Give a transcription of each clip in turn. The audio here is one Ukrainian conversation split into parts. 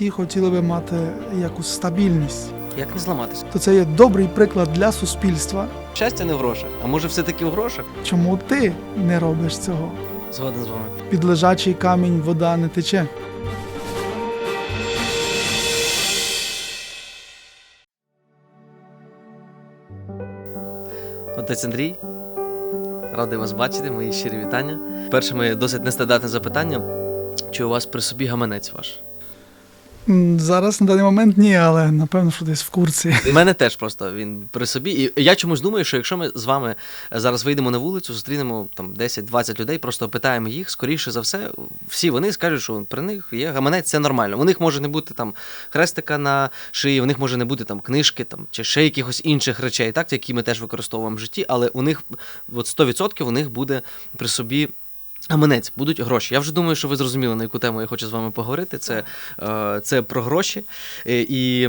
всі хотіли би мати якусь стабільність. Як не зламатися? То це є добрий приклад для суспільства. Щастя не в грошах. А може все-таки в грошах? Чому ти не робиш цього? Згоден з вами. Під лежачий камінь вода не тече. Отець Андрій, радий вас бачити, мої щирі вітання. Перше моє досить нестандартне запитання. Чи у вас при собі гаманець ваш? Зараз на даний момент ні, але напевно, що десь в курсі. У мене теж просто він при собі. І я чомусь думаю, що якщо ми з вами зараз вийдемо на вулицю, зустрінемо там 10-20 людей, просто опитаємо їх, скоріше за все, всі вони скажуть, що при них є гаманець, це нормально. У них може не бути там хрестика на шиї, у них може не бути там книжки там, чи ще якихось інших речей, так, які ми теж використовуємо в житті, але у них от 100% у них буде при собі. Гаманець, будуть гроші. Я вже думаю, що ви зрозуміли, на яку тему я хочу з вами поговорити. Це, е, це про гроші. Е, І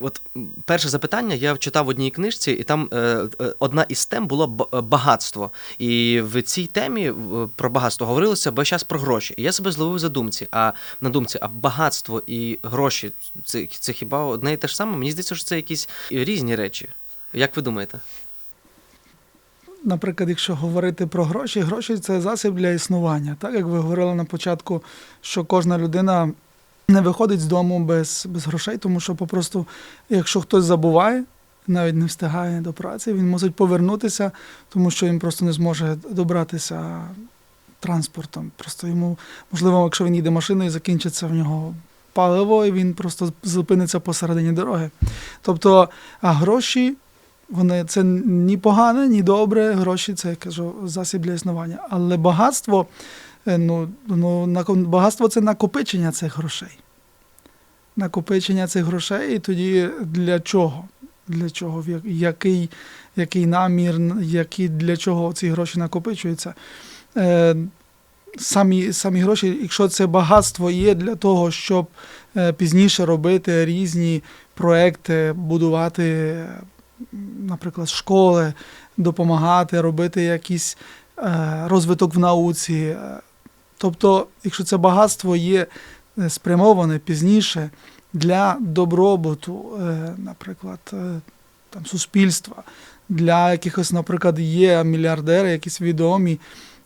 от перше запитання я читав в одній книжці, і там е, одна із тем було е, багатство. І в цій темі про багатство говорилося весь час про гроші. І я себе зловив за думці. А на думці, а багатство і гроші це, це хіба одне і те ж саме? Мені здається, що це якісь різні речі. Як ви думаєте? Наприклад, якщо говорити про гроші, гроші це засіб для існування. Так як ви говорили на початку, що кожна людина не виходить з дому без, без грошей, тому що попросту, якщо хтось забуває, навіть не встигає до праці, він мусить повернутися, тому що він просто не зможе добратися транспортом. Просто йому, можливо, якщо він їде машиною, закінчиться в нього паливо, і він просто зупиниться посередині дороги. Тобто, а гроші вони це ні погане, ні добре. Гроші це я кажу засіб для існування. Але багатство, е, ну, ну багатство це накопичення цих грошей. Накопичення цих грошей, і тоді для чого? Для чого? Який, який намір, які, для чого ці гроші накопичуються? Е, самі, самі гроші, якщо це багатство є для того, щоб е, пізніше робити різні проекти, будувати наприклад, школи, допомагати, робити якийсь е, розвиток в науці. Е, Тобто, якщо це багатство є е, спрямоване пізніше для добробуту, наприклад, там, суспільства, для якихось, наприклад, є мільярдери, якісь відомі,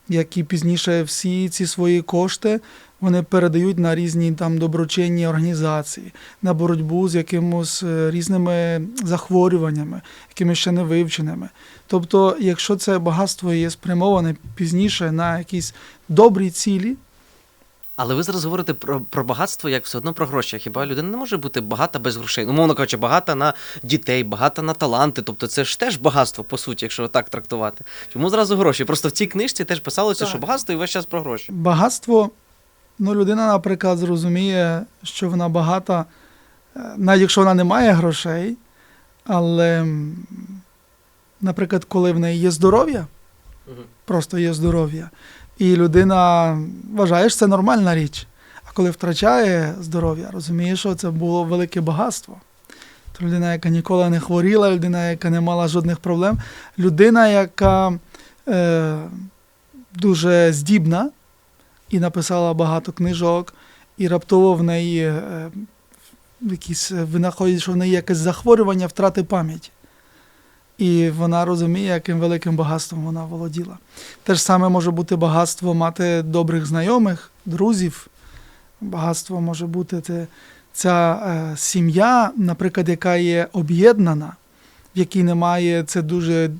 які пізніше всі ці свої кошти вони передають на різні там доброчинні організації, на боротьбу з якимось е, різними захворюваннями, якими ще не вивченими. Тобто, якщо це багатство є спрямоване пізніше на якісь добрі цілі, Але ви зараз говорите про, про багатство як все одно про гроші. Хіба людина не може бути багата без грошей? Ну, мовно кажучи, багата на дітей, багата на таланти. Тобто це ж теж багатство, по суті, якщо так трактувати. Чому зразу гроші? Просто в цій книжці теж писалося, Так. що багатство і весь час про гроші. багатство, ну, людина, наприклад, зрозуміє, що вона багата, е, навіть якщо вона не має грошей, але, наприклад, коли в неї є здоров'я, просто є здоров'я. І людина вважає, що це нормальна річ. А коли втрачає здоров'я, розуміє, що це було велике багатство. То людина, яка ніколи не хворіла, людина, яка не мала жодних проблем, людина, яка е, дуже здібна і написала багато книжок, і раптово в неї е, якісь винаходить, що в неї якесь захворювання втрати пам'яті. І вона розуміє, яким великим багатством вона володіла. Те ж саме може бути багатство мати добрих знайомих, друзів. Багатство може бути це, ця е, сім'я, наприклад, яка є об'єднана, в якій немає це дуже.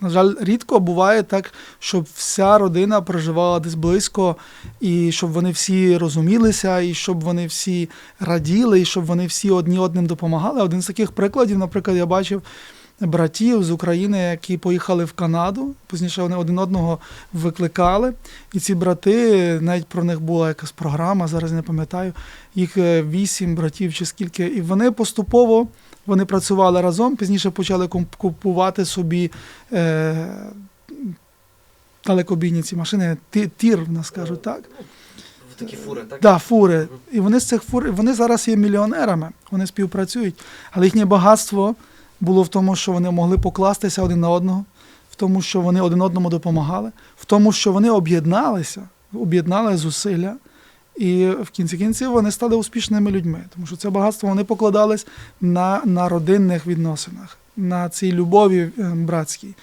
На жаль, рідко буває так, щоб вся родина проживала десь близько, і щоб вони всі розумілися, і щоб вони всі раділи, і щоб вони всі одні одним допомагали. Один з таких прикладів, наприклад, я бачив братів з України, які поїхали в Канаду. Пізніше вони один одного викликали. І ці брати, навіть про них була якась програма, зараз не пам'ятаю, їх е, вісім братів чи скільки. І вони поступово вони працювали разом, пізніше почали купувати собі е, далекобійні ці машини, ті- тір, в нас кажуть, так? Такі фури, так? Да, фури. І вони з цих фур, вони зараз є мільйонерами, вони співпрацюють. Але їхнє багатство було в тому, що вони могли покластися один на одного, в тому, що вони один одному допомагали, в тому, що вони об'єдналися, об'єднали зусилля І в кінці кінців вони стали успішними людьми, тому що це багатство вони покладались на, на родинних відносинах, на цій любові е, братській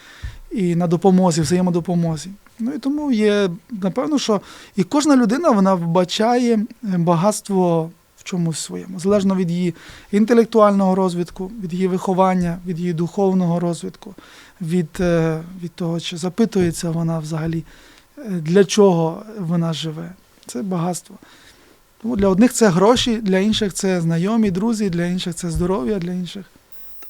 і на допомозі, взаємодопомозі. Ну і тому є, напевно, що і кожна людина вона вбачає е, багатство в чомусь своєму, залежно від її інтелектуального розвитку, від її виховання, від її духовного розвитку, від, е, від того, чи запитується вона взагалі, для чого вона живе. Це багатство. Тому для одних це гроші, для інших це знайомі, друзі, для інших це здоров'я, для інших.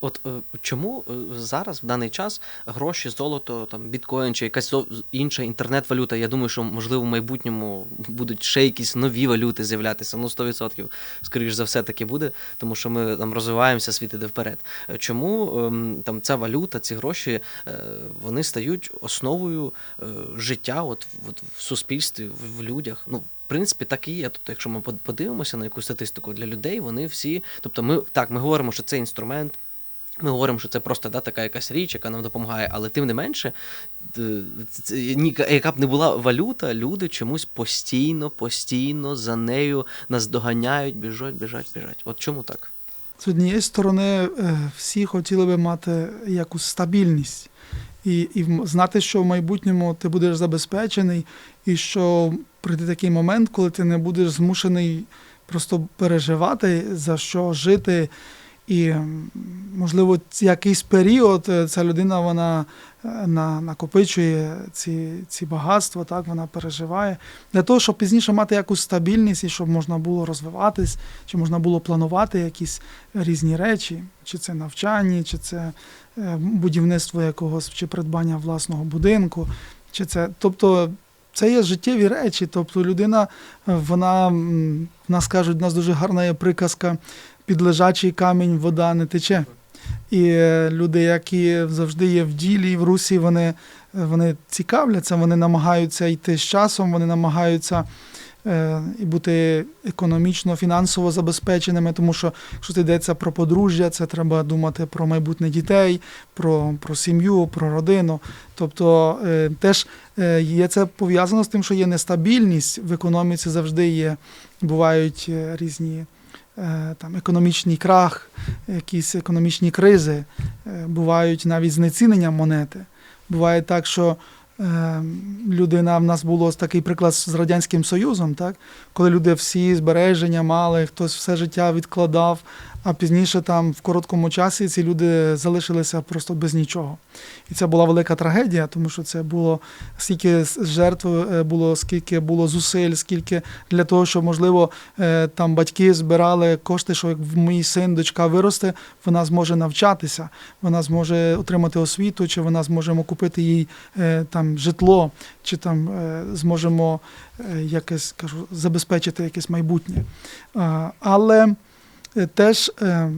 От е, чому е, зараз в даний час гроші, золото, там біткоін чи якась інша інтернет-валюта? Я думаю, що можливо в майбутньому будуть ще якісь нові валюти з'являтися. Ну 100% скоріш за все таки буде, тому що ми там розвиваємося, світ іде вперед. Е, Чому ем, там ця валюта, ці гроші, вони стають основою життя, от, от в суспільстві, в людях? Ну. В принципі, так і є. Тобто, якщо ми подивимося на якусь статистику для людей, вони всі, тобто, ми так, ми говоримо, що це інструмент, ми говоримо, що це просто да, така якась річ, яка нам допомагає, але тим не менше, яка б не була валюта, люди чомусь постійно, постійно за нею нас доганяють, біжать, біжать, біжать. От чому так? З однієї сторони, е, всі хотіли би мати якусь стабільність і, і знати, що в майбутньому ти будеш забезпечений, і що прийде такий момент, коли ти не будеш змушений просто переживати, за що жити. І, можливо, якийсь період е, ця людина вона е, на, накопичує ці, ці багатства, так, вона переживає. Для того, щоб пізніше мати якусь стабільність і щоб можна було розвиватись, чи можна було планувати якісь різні речі, чи це навчання, чи це е, будівництво якогось, чи придбання власного будинку, чи це. Тобто це є життєві речі. Тобто людина, вона, в нас кажуть, в нас дуже гарна є приказка, під лежачий камінь вода не тече. І е, люди, які завжди є в ділі в русі, вони, вони цікавляться, вони намагаються йти з часом, вони намагаються е, і бути економічно, фінансово забезпеченими, тому що якщо йдеться про подружжя, це треба думати про майбутнє дітей, про, про сім'ю, про родину. Тобто е, теж е, є це пов'язано з тим, що є нестабільність в економіці завжди є, бувають е, різні. Е, Там економічний крах, якісь економічні кризи, е, бувають навіть знецінення монети. Буває так, що е, людина в нас було такий приклад з Радянським Союзом, так? коли люди всі збереження мали, хтось все життя відкладав, а пізніше там в короткому часі ці люди залишилися просто без нічого. І це була велика трагедія, тому що це було скільки жертв е, було, скільки було зусиль, скільки для того, щоб можливо е, там батьки збирали кошти, що як мій син, дочка виросте, вона зможе навчатися, вона зможе отримати освіту, чи вона зможемо купити їй е, там житло, чи там зможемо якесь кажу, забезпечити якесь майбутнє. Але теж е,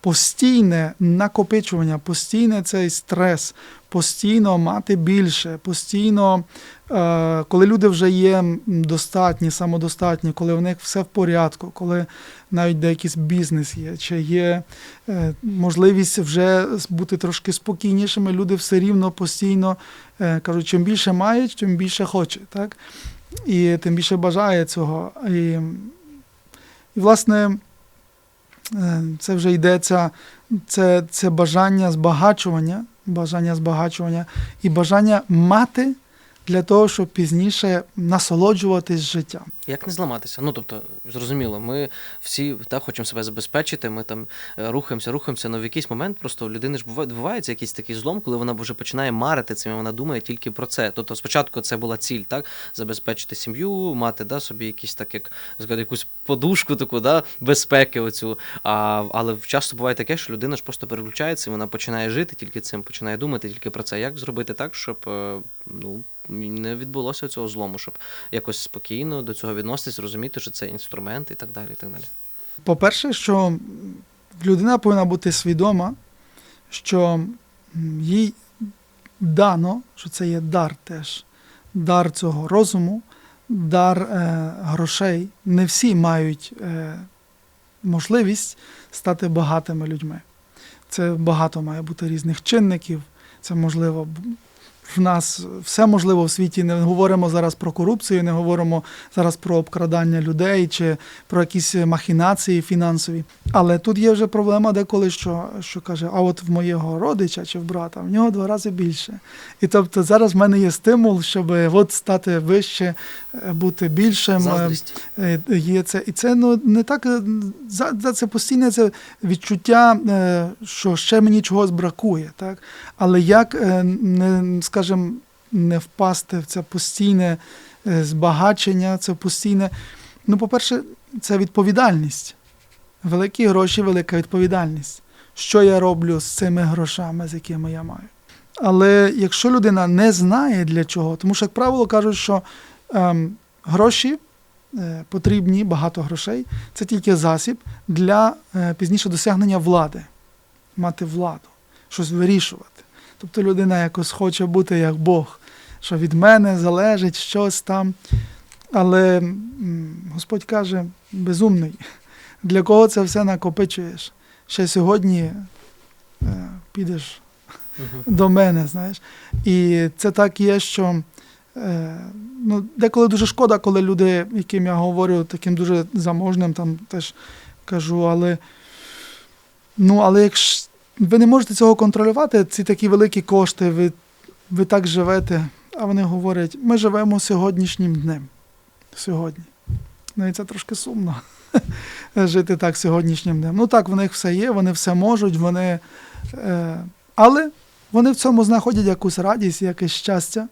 постійне накопичування, постійний цей стрес, постійно мати більше, постійно, е, коли люди вже є достатні, самодостатні, коли в них все в порядку, коли навіть де якийсь бізнес є, чи є е, можливість вже бути трошки спокійнішими, люди все рівно постійно е, кажуть, чим більше мають, тим більше хоче. Так? І тим більше бажає цього. І, і власне, е, це вже йдеться, це, це бажання збагачування, бажання збагачування і бажання мати для того, щоб пізніше насолоджуватись життям. Як не зламатися? Ну тобто, зрозуміло, ми всі так хочемо себе забезпечити, ми там е, рухаємося, рухаємося, але в якийсь момент просто у людини ж буває відбувається якийсь такий злом, коли вона вже починає марити цим, і вона думає тільки про це. Тобто, спочатку це була ціль, так забезпечити сім'ю, мати да, собі якісь так, як якусь подушку, таку да, безпеки. Оцю. А, але часто буває таке, що людина ж просто переключається, і вона починає жити тільки цим, починає думати тільки про це. Як зробити так, щоб е, ну не відбулося цього злому, щоб якось спокійно до цього відноситись, розуміти, що це інструмент і так далі. І так далі. По-перше, що людина повинна бути свідома, що їй дано, що це є дар теж, дар цього розуму, дар е, грошей. Не всі мають е, можливість стати багатими людьми. Це багато має бути різних чинників. Це можливо в нас все можливо в світі. Не говоримо зараз про корупцію, не говоримо зараз про обкрадання людей чи про якісь махінації фінансові. Але тут є вже проблема деколи, що, що каже: а от в моєго родича чи в брата, в нього два рази більше. І тобто зараз в мене є стимул, щоб от стати вище, е, бути більшим. е, Заздрість. Е, Є це, і це ну не так за, це постійне це відчуття, що ще мені чогось бракує, так? Але як не скажімо, не впасти в це постійне е, збагачення, це постійне. Ну, по-перше, це відповідальність. Великі гроші, велика відповідальність. Що я роблю з цими грошами, з якими я маю? Але якщо людина не знає для чого, тому що, як правило, кажуть, що ем, гроші е, потрібні, багато грошей, це тільки засіб для е, пізніше досягнення влади, мати владу, щось вирішувати. Тобто людина якось хоче бути як Бог, що від мене залежить щось там. Але Господь каже, безумний, для кого це все накопичуєш? Ще сьогодні е, підеш до мене, знаєш. І це так є, що е, ну, деколи дуже шкода, коли люди, яким я говорю, таким дуже заможним, там теж кажу, але ну, але якщо ви не можете цього контролювати, ці такі великі кошти, ви, ви так живете, а вони говорять, ми живемо сьогоднішнім днем. Сьогодні. Ну і це трошки сумно. Жити так сьогоднішнім днем. Ну так, в них все є, вони все можуть, вони. Е, але вони в цьому знаходять якусь радість, якесь щастя.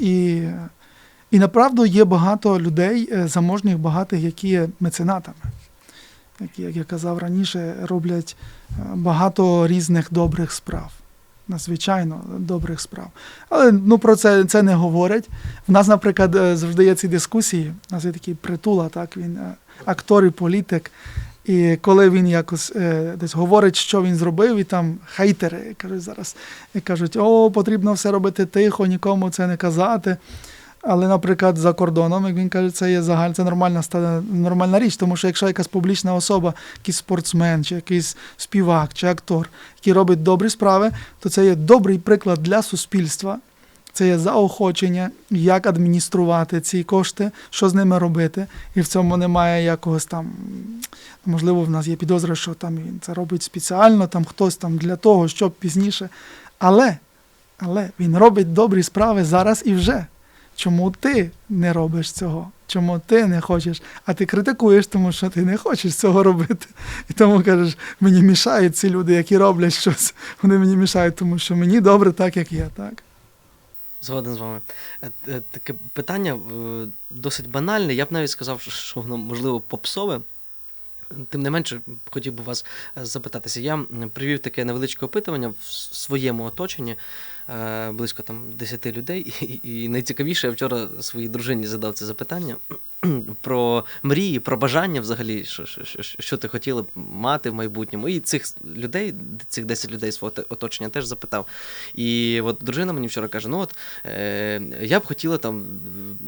І, і направду є багато людей, е, заможних, багатих, які є меценатами, які, як я казав раніше, роблять е, багато різних добрих справ. Надзвичайно добрих справ. Але ну, про це, це не говорять. В нас, наприклад, е, завжди є ці дискусії. У нас є такий притула, так, він е, актор і політик. І коли він якось десь говорить, що він зробив, і там хейтери кажуть зараз, і кажуть, о, потрібно все робити тихо, нікому це не казати. Але, наприклад, за кордоном, як він каже, це є загаль, це нормальна нормальна річ, тому що якщо якась публічна особа, якийсь спортсмен, чи якийсь співак, чи актор, який робить добрі справи, то це є добрий приклад для суспільства. Це є заохочення, як адмініструвати ці кошти, що з ними робити. І в цьому немає якогось там. Можливо, в нас є підозра, що там він це робить спеціально, там хтось там для того, щоб пізніше. Але, але він робить добрі справи зараз і вже. Чому ти не робиш цього? Чому ти не хочеш? А ти критикуєш, тому що ти не хочеш цього робити. І тому кажеш, мені мішають ці люди, які роблять щось. Вони мені мішають, тому що мені добре так, як є, так? Згоден з вами. Е, е, Таке питання е, досить банальне. Я б навіть сказав, що воно можливо попсове. Тим не менше, хотів би вас запитатися. Я привів таке невеличке опитування в своєму оточенні, близько там 10 людей. І, найцікавіше, я вчора своїй дружині задав це запитання про мрії, про бажання взагалі, що, що, що, ти хотіла б мати в майбутньому. І цих людей, цих 10 людей свого оточення теж запитав. І от дружина мені вчора каже: ну от е, я б хотіла там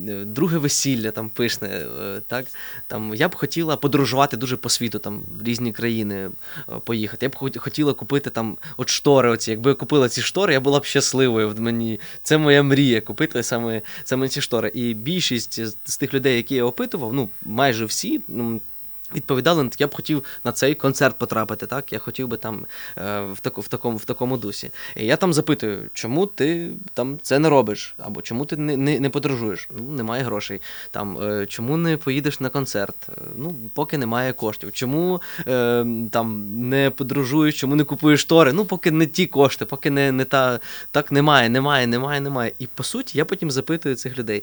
е, друге весілля там пишне, е, так там я б хотіла подорожувати дуже по світу, там в різні країни е, поїхати. Я б хотіла купити там от штори. Оці. Якби я купила ці штори, я була б щасливою. Мені це моя мрія купити саме, саме ці штори. І більшість з- тих людей, які я опитував, ну майже всі. Ну, Відповідали, я б хотів на цей концерт потрапити, так? Я хотів би там е, в, таку, в, такому, в такому дусі. І я там запитую, чому ти там це не робиш? Або чому ти не, не, не подорожуєш? Ну, немає грошей. Там, е, чому не поїдеш на концерт? Е, Ну, поки немає коштів. Чому там не подорожуєш, чому не купуєш тори? Ну, поки не ті кошти, поки не, не та. Так немає, немає, немає, немає. І по суті, я потім запитую цих людей.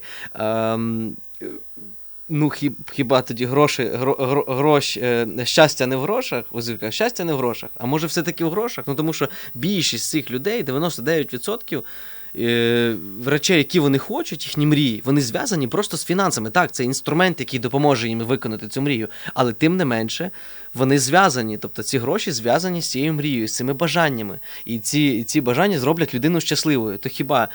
Ну, хіб, хіба тоді гроші, гро, гро, грош, е, щастя не в грошах? Ось щастя не в грошах. А може все-таки в грошах? Ну тому що більшість цих людей, 99% е, речей, які вони хочуть, їхні мрії, вони зв'язані просто з фінансами. Так, це інструмент, який допоможе їм виконати цю мрію. Але тим не менше, вони зв'язані. Тобто ці гроші зв'язані з цією мрією, з цими бажаннями. І ці, ці бажання зроблять людину щасливою. То хіба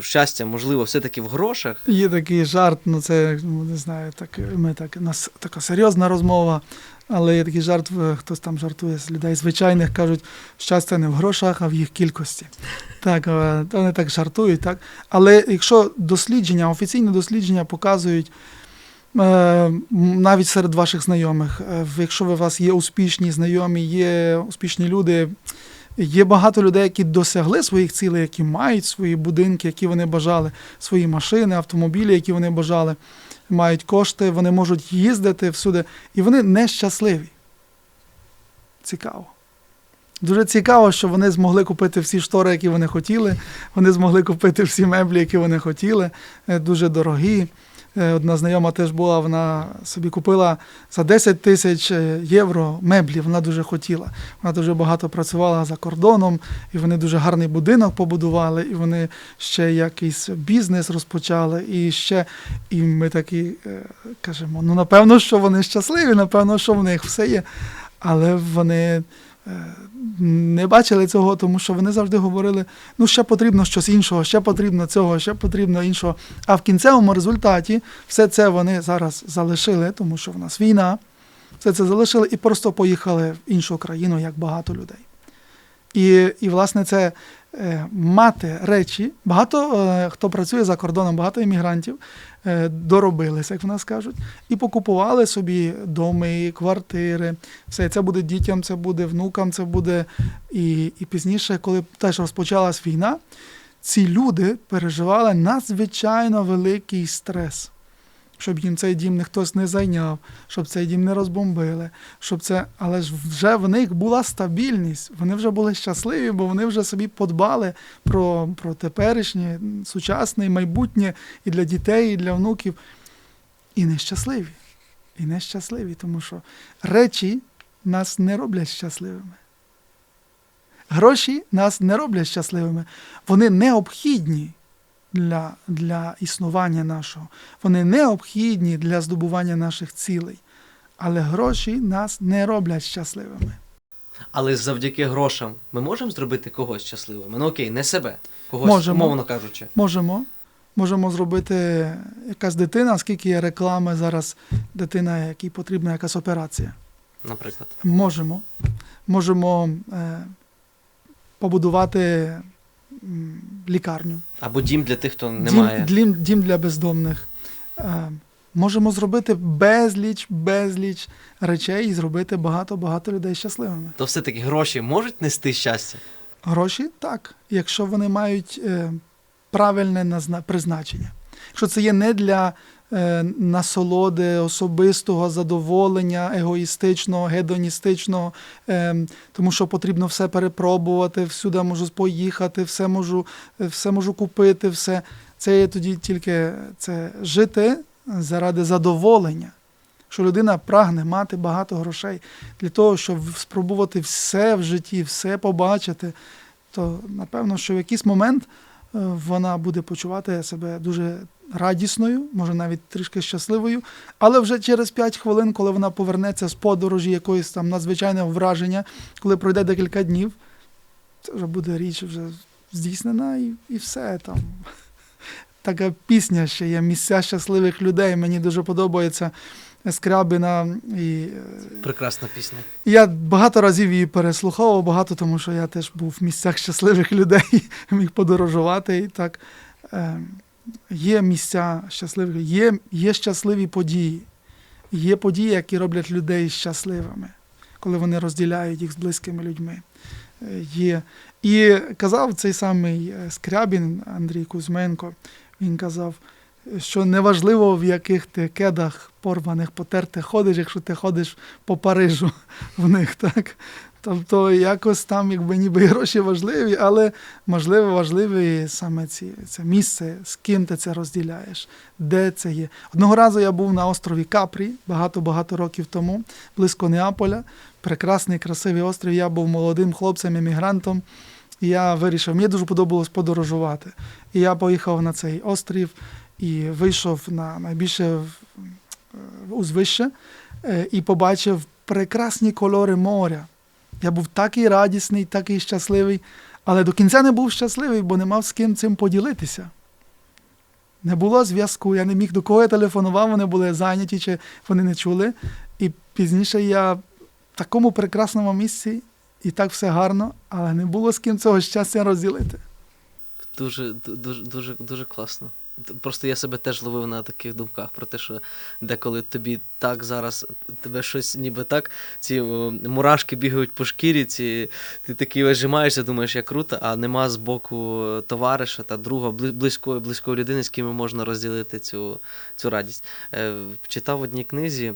щастя, можливо, все-таки в грошах? Є такий жарт, ну це ну, не знаю, так ми так нас така серйозна розмова. Але є такий жарт, е, хтось там жартує з людей звичайних, кажуть, щастя не в грошах, а в їх кількості. Так, вони так жартують, так. Але якщо дослідження, офіційні дослідження показують, е, навіть серед ваших знайомих, е, якщо у вас є успішні знайомі, є успішні люди, є багато людей, які досягли своїх цілей, які мають свої будинки, які вони бажали, свої машини, автомобілі, які вони бажали, мають кошти, вони можуть їздити всюди, і вони нещасливі. Цікаво. Дуже цікаво, що вони змогли купити всі штори, які вони хотіли. Вони змогли купити всі меблі, які вони хотіли, е, дуже дорогі. Е, Одна знайома теж була, вона собі купила за 10 тисяч е, євро меблі. Вона дуже хотіла. Вона дуже багато працювала за кордоном, і вони дуже гарний будинок побудували, і вони ще якийсь бізнес розпочали. І ще, і ми такі е, кажемо: ну напевно, що вони щасливі, напевно, що в них все є. Але вони не бачили цього, тому що вони завжди говорили: ну, ще потрібно щось іншого, ще потрібно цього, ще потрібно іншого. А в кінцевому результаті все це вони зараз залишили, тому що в нас війна. Все це залишили і просто поїхали в іншу країну, як багато людей. І, і власне, це мати речі. Багато е, хто працює за кордоном, багато іммігрантів е, доробилися, як в нас кажуть, і покупували собі доми, квартири. Все це буде дітям, це буде внукам, це буде. І, і пізніше, коли теж розпочалась війна, ці люди переживали надзвичайно великий стрес. Щоб їм цей дім не хтось не зайняв, щоб цей дім не розбомбили, щоб це. Але ж вже в них була стабільність, вони вже були щасливі, бо вони вже собі подбали про, про теперішнє, сучасне, майбутнє і для дітей, і для внуків. І нещасливі. І нещасливі, тому що речі нас не роблять щасливими. Гроші нас не роблять щасливими. Вони необхідні для, для існування нашого. Вони необхідні для здобування наших цілей. Але гроші нас не роблять щасливими. Але завдяки грошам ми можемо зробити когось щасливим. Ну окей, не себе, когось, Можемо. умовно кажучи. Можемо. Можемо зробити якась дитина, скільки є реклами зараз, дитина, якій потрібна якась операція. Наприклад. Можемо. Можемо е, побудувати лікарню. Або дім для тих, хто не має. Дім, дім для бездомних. Е, можемо зробити безліч, безліч речей і зробити багато-багато людей щасливими. То все-таки гроші можуть нести щастя. Гроші так, якщо вони мають е, правильне призначення. Якщо це є не для насолоди, особистого задоволення, егоїстичного, гедоністичного, е, тому що потрібно все перепробувати, всюди можу поїхати, все можу, е, все можу купити, все. Це є тоді тільки це жити заради задоволення. Що людина прагне мати багато грошей для того, щоб спробувати все в житті, все побачити, то напевно, що в якийсь момент е, вона буде почувати себе дуже радісною, може навіть трішки щасливою, але вже через 5 хвилин, коли вона повернеться з подорожі якоїсь там надзвичайного враження, коли пройде декілька днів, це вже буде річ вже здійснена і, і все там. Така пісня ще є місця щасливих людей. Мені дуже подобається Скрябіна і е, Прекрасна пісня. я багато разів її переслуховував, багато, тому що я теж був в місцях щасливих людей, міг подорожувати. І так е, є місця щасливих, є, є щасливі події, є події, які роблять людей щасливими, коли вони розділяють їх з близькими людьми. Е, є. І казав цей самий е, Скрябін Андрій Кузьменко, він казав, що неважливо, в яких ти кедах порваних, потертих ходиш, якщо ти ходиш по Парижу в них, так? Тобто якось там, якби ніби гроші важливі, але можливо важливі саме ці, це місце, з ким ти це розділяєш, де це є. Одного разу я був на острові Капрі багато-багато років тому, близько Неаполя. Прекрасний, красивий острів. Я був молодим хлопцем, емігрантом. І я вирішив, мені дуже подобалось подорожувати. І я поїхав на цей острів і вийшов на найбільше узвище е, і побачив прекрасні кольори моря. Я був такий радісний, такий щасливий, але до кінця не був щасливий, бо не мав з ким цим поділитися. Не було зв'язку, я не міг до кого я телефонував, вони були зайняті чи вони не чули. І пізніше я в такому прекрасному місці, і так все гарно, але не було з ким цього щастя розділити. Дуже, дуже, дуже, дуже класно. Просто я себе теж ловив на таких думках про те, що деколи тобі так зараз тебе щось ніби так, ці мурашки бігають по шкірі, ці, ти такий вижимаєшся, думаєш, як круто, а нема з боку товариша та друга, близької, близької людини, з ким можна розділити цю, цю радість. Е, читав в одній книзі.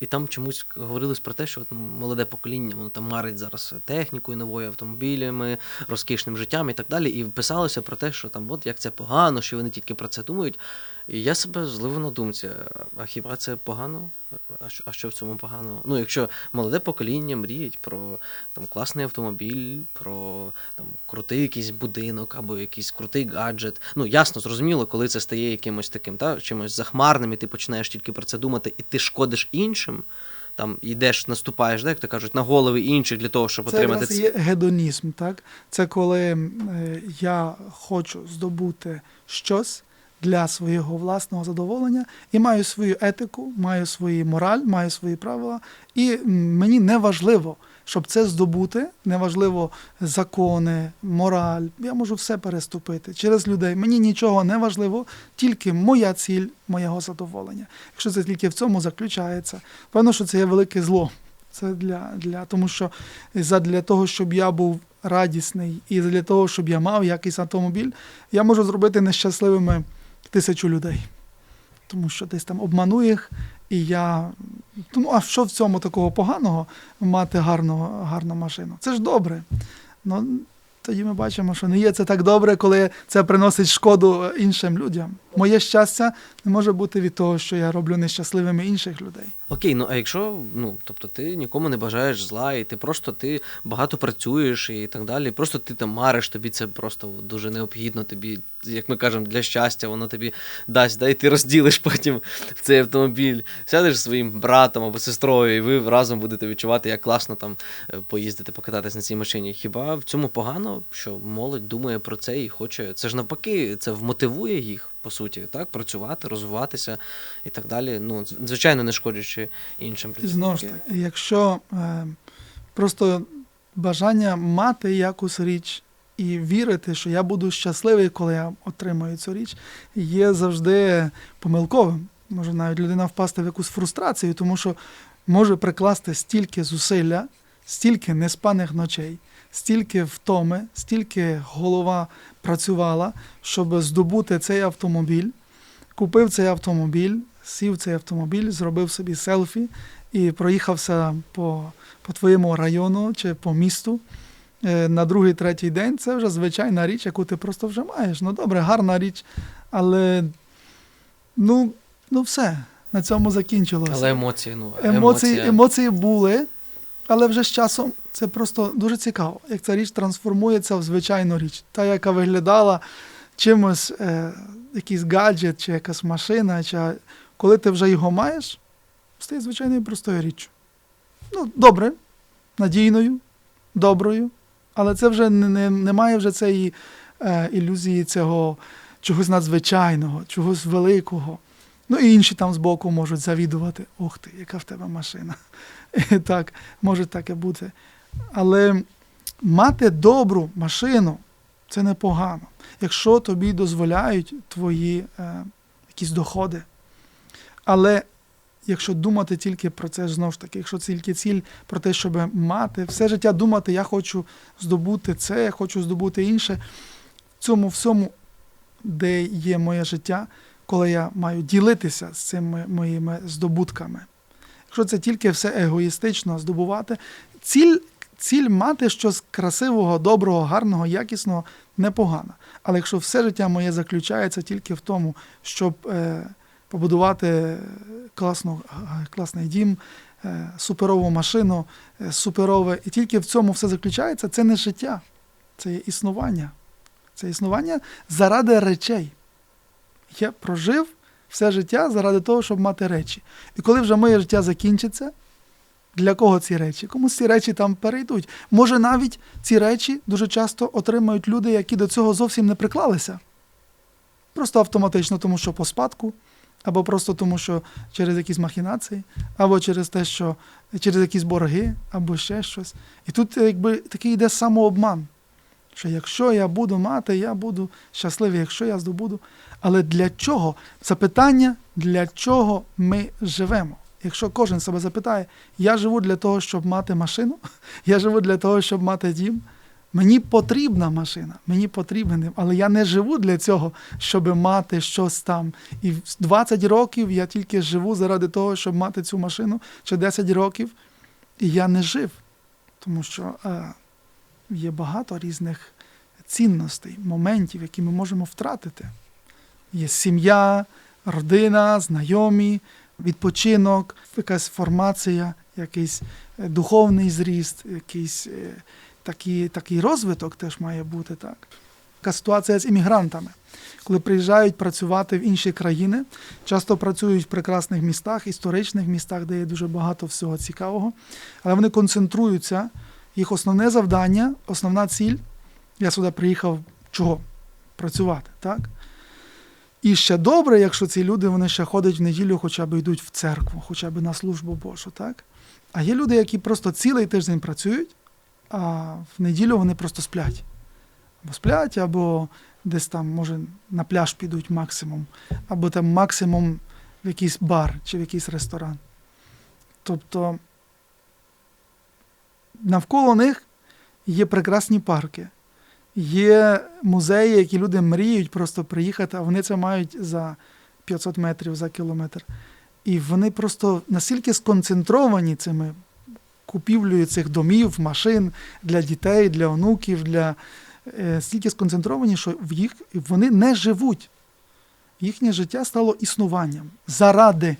І там чомусь говорилось про те, що от молоде покоління, воно там марить зараз технікою, новою автомобілями, розкішним життям і так далі. І писалося про те, що там от як це погано, що вони тільки про це думають. І я себе зловив на думці, а хіба це погано? А що, а що в цьому поганого? Ну, якщо молоде покоління мріють про там, класний автомобіль, про там, крутий якийсь будинок або якийсь крутий гаджет. Ну, ясно, зрозуміло, коли це стає якимось таким, та, чимось захмарним, і ти починаєш тільки про це думати, і ти шкодиш іншим. Там йдеш, наступаєш, да, як то кажуть, на голови інших для того, щоб Це отримати і є гедонізм, так? Це коли е, я хочу здобути щось для свого власного задоволення і маю свою етику, маю свою мораль, маю свої правила. І мені не важливо, щоб це здобути, не важливо закони, мораль. Я можу все переступити через людей. Мені нічого не важливо, тільки моя ціль, моєго задоволення. Якщо це тільки в цьому заключається, певно, що це є велике зло. Це для, для тому, що для того, щоб я був радісний, і для того, щоб я мав якийсь автомобіль, я можу зробити нещасливими тисячу людей. Тому що десь там обману їх, і я. Ну, а що в цьому такого поганого мати гарну, гарну машину? Це ж добре. Ну, тоді ми бачимо, що не є це так добре, коли це приносить шкоду іншим людям. Моє щастя не може бути від того, що я роблю нещасливими інших людей. Окей, ну а якщо ну тобто ти нікому не бажаєш зла, і ти просто ти багато працюєш і так далі, просто ти там мариш, тобі це просто дуже необхідно, тобі, як ми кажемо, для щастя, воно тобі дасть, да, і ти розділиш потім в цей автомобіль, сядеш своїм братом або сестрою, і ви разом будете відчувати, як класно там е, поїздити, покататись на цій машині. Хіба в цьому погано, що молодь думає про це і хоче? Це ж навпаки, це вмотивує їх. По суті, так, працювати, розвиватися і так далі. Ну, звичайно, не шкодячи іншим знову ж таки, якщо е, просто бажання мати якусь річ і вірити, що я буду щасливий, коли я отримаю цю річ, є завжди помилковим. Може навіть людина впасти в якусь фрустрацію, тому що може прикласти стільки зусилля, стільки неспаних ночей, стільки втоми, стільки голова працювала, щоб здобути цей автомобіль, купив цей автомобіль, сів цей автомобіль, зробив собі селфі і проїхався по, по твоєму району чи по місту. Е, На другий, третій день це вже звичайна річ, яку ти просто вже маєш. Ну добре, гарна річ, але ну, ну все, на цьому закінчилося. Але емоції, ну Емоції, емоція. емоції були, але вже з часом це просто дуже цікаво, як ця річ трансформується в звичайну річ. Та, яка виглядала чимось, е, якийсь гаджет, чи якась машина, чи коли ти вже його маєш, стає звичайною простою річчю. Ну, добре, надійною, доброю, але це вже не, не, немає вже цієї е, ілюзії цього чогось надзвичайного, чогось великого. Ну і інші там збоку можуть завідувати. Ух ти, яка в тебе машина. Так, може таке бути. Але мати добру машину це непогано, якщо тобі дозволяють твої е, якісь доходи. Але якщо думати тільки про це, знову ж таки, якщо тільки ціль про те, щоб мати, все життя думати, я хочу здобути це, я хочу здобути інше, в цьому всьому, де є моє життя, коли я маю ділитися з цими моїми здобутками. Якщо це тільки все егоїстично здобувати, ціль, ціль мати щось красивого, доброго, гарного, якісного непогана. Але якщо все життя моє заключається тільки в тому, щоб е, побудувати класну, класний дім, е, суперову машину, е, суперове, і тільки в цьому все заключається, це не життя, це є існування. Це існування заради речей. Я прожив все життя заради того, щоб мати речі. І коли вже моє життя закінчиться, для кого ці речі? Комусь ці речі там перейдуть. Може, навіть ці речі дуже часто отримають люди, які до цього зовсім не приклалися. Просто автоматично, тому що по спадку, або просто тому, що через якісь махінації, або через те, що через якісь борги, або ще щось. І тут якби такий йде самообман, що якщо я буду мати, я буду щасливий, якщо я здобуду. Але для чого? Запитання, для чого ми живемо? Якщо кожен себе запитає, я живу для того, щоб мати машину, я живу для того, щоб мати дім. Мені потрібна машина, мені потрібен, але я не живу для цього, щоб мати щось там. І 20 років я тільки живу заради того, щоб мати цю машину, чи 10 років, і я не жив. Тому що е, є багато різних цінностей, моментів, які ми можемо втратити. Є сім'я, родина, знайомі, відпочинок, якась формація, якийсь е, духовний зріст, якийсь е, такий, такий розвиток теж має бути так. Така ситуація з іммігрантами. Коли приїжджають працювати в інші країни, часто працюють в прекрасних містах, історичних містах, де є дуже багато всього цікавого, але вони концентруються. Їх основне завдання, основна ціль. Я сюди приїхав чого? Працювати, так? І ще добре, якщо ці люди вони ще ходять в неділю, хоча б йдуть в церкву, хоча б на службу Божу, так? А є люди, які просто цілий тиждень працюють, а в неділю вони просто сплять. Або сплять, або десь там, може, на пляж підуть максимум, або там максимум в якийсь бар чи в якийсь ресторан. Тобто навколо них є прекрасні парки, є музеї, які люди мріють просто приїхати, а вони це мають за 500 метрів, за кілометр. І вони просто настільки сконцентровані цими купівлею цих домів, машин для дітей, для онуків, для е, стільки сконцентровані, що в їх вони не живуть. Їхнє життя стало існуванням заради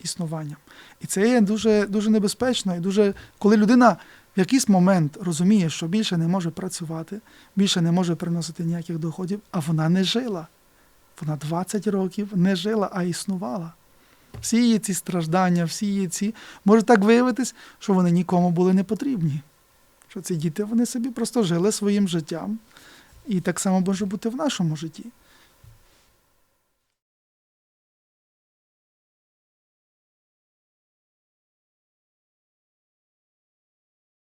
існуванням. І це є дуже, дуже небезпечно. І дуже, коли людина в якийсь момент розуміє, що більше не може працювати, більше не може приносити ніяких доходів, а вона не жила. Вона 20 років не жила, а існувала. Всі її ці страждання, всі її ці може так виявитись, що вони нікому були не потрібні. Що ці діти вони собі просто жили своїм життям. І так само може бути в нашому житті.